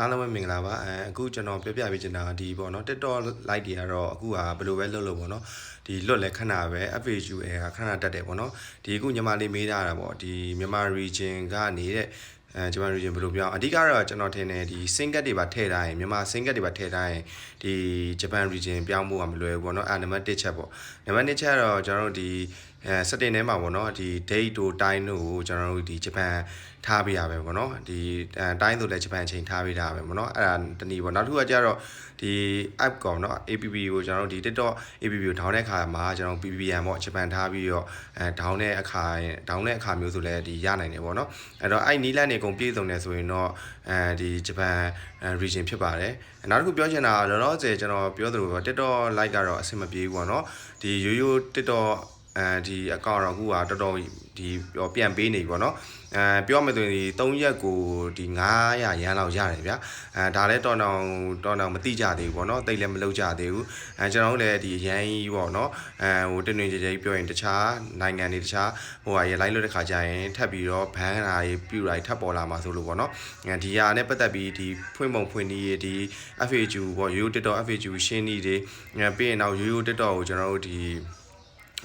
အားလုံးပဲမင်္ဂလာပါအဲအခုကျွန်တော်ပြောပြပေးချင်တာကဒီပေါ့နော် TikTok like တွေကတော့အခုကဘယ်လိုပဲလုပ်လို့ပေါ့နော်ဒီလွတ်လဲခဏပဲ FAQ အဲခဏတက်တယ်ပေါ့နော်ဒီအခုညီမလေးမေးထားတာပေါ့ဒီမြန်မာ region ကနေတဲ့အဲဂျပန် region ဘယ်လိုပြောင်းအဓိကတော့ကျွန်တော်ထင်တယ်ဒီ single တွေပါထည့်ထားရင်မြန်မာ single တွေပါထည့်ထားရင်ဒီဂျပန် region ပြောင်းဖို့ကမလွယ်ဘူးပေါ့နော်အဲနံပါတ်1ချက်ပေါ့နံပါတ်2ချက်ကတော့ကျွန်တော်တို့ဒီအဲစက်တင်ထဲမှာပေါ့နော်ဒီ date တို့ time တို့ကိုကျွန်တော်တို့ဒီဂျပန်ထားပေးရပဲပေါ့နော်ဒီအဲတိုင်းဆိုလည်းဂျပန်အချိန်ထားပေးတာပဲပေါ့နော်အဲ့ဒါတနည်းပေါ့နောက်တစ်ခုကကျတော့ဒီ app ကောင်နော် app ကိုကျွန်တော်တို့ဒီ TikTok app ကို down တဲ့အခါမှာကျွန်တော် PPN ပေါ့ဂျပန်ထားပြီးတော့အဲ down တဲ့အခါ down တဲ့အခါမျိုးဆိုလည်းဒီရနိုင်တယ်ပေါ့နော်အဲ့တော့အဲ့နီလန်နေအကုန်ပြည့်စုံတယ်ဆိုရင်တော့အဲဒီဂျပန် region ဖြစ်ပါတယ်နောက်တစ်ခုပြောချင်တာကလောလောဆယ်ကျွန်တော်ပြောသလိုပဲ TikTok like ကတော့အဆင်မပြေဘူးပေါ့နော်ဒီရိုးရိုး TikTok အဲဒီအကောင့်တော့အခုကတော်တော်ဒီပြန်ပေးနေပြီပေါ့နော်အဲပြောမယ်ဆိုရင်ဒီ3ရက်ကိုဒီ900ရန်လောက်ရတယ်ဗျာအဲဒါလည်းတော်တော်တော်တော်မတိကြသေးဘူးပေါ့နော်တိတ်လည်းမလုပ်ကြသေးဘူးအဲကျွန်တော်တို့လည်းဒီရန်ကြီးပေါ့နော်အဲဟိုတင်းတွင်ကြဲကြဲပြောရင်တခြားနိုင်ငံတွေတခြားဟိုဟာရလိုက်လို့တဲ့ခါကျရင်ထပ်ပြီးတော့ဘန်းတာတွေပြူတာတွေထပ်ပေါ်လာမှာဆိုလို့ပေါ့နော်အဲဒီဟာနဲ့ပတ်သက်ပြီးဒီဖွင့်ပုံဖွင့်နည်းဒီ FAQ ပေါ့ YouTube TikTok FAQ ရှင်းနည်းတွေပြီးရင်တော့ YouTube TikTok ကိုကျွန်တော်တို့ဒီ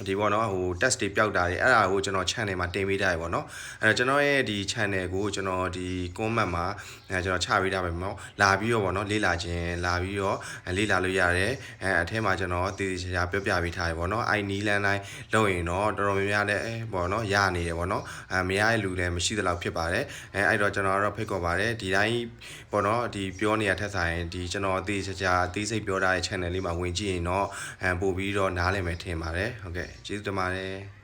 ဒီပေါ့နော်ဟို test တွေပျောက်တာတွေအဲ့ဒါကိုကျွန်တော် channel မှာတင်ပေးထားရပေါ့နော်အဲ့တော့ကျွန်တော်ရဲ့ဒီ channel ကိုကျွန်တော်ဒီ comment မှာအဲကျွန်တော်ချပေးထားပါမယ်ပေါ့လာပြီးတော့ပေါ့နော်လေ့လာခြင်းလာပြီးတော့လေ့လာလို့ရတယ်အဲအထဲမှာကျွန်တော်တည်တည်ချာပြောပြပေးထားရပေါ့နော်အိုင်နီလန်တိုင်းလုပ်ရင်တော့တော်တော်များများလည်းပေါ့နော်ရနေတယ်ပေါ့နော်အဲမရတဲ့လူလည်းမရှိသလောက်ဖြစ်ပါတယ်အဲအဲ့တော့ကျွန်တော်ကတော့ဖိတ်ခေါ်ပါတယ်ဒီတိုင်းပေါ့နော်ဒီပြောနေရထက်ဆိုင်ဒီကျွန်တော်တည်ချာတည်စိတ်ပြောထားတဲ့ channel လေးမှာဝင်ကြည့်ရင်တော့အဲပို့ပြီးတော့နားလည်မယ်ထင်ပါတယ်ဟုတ်ကဲ့ကျေးဇူးတင်ပါတယ်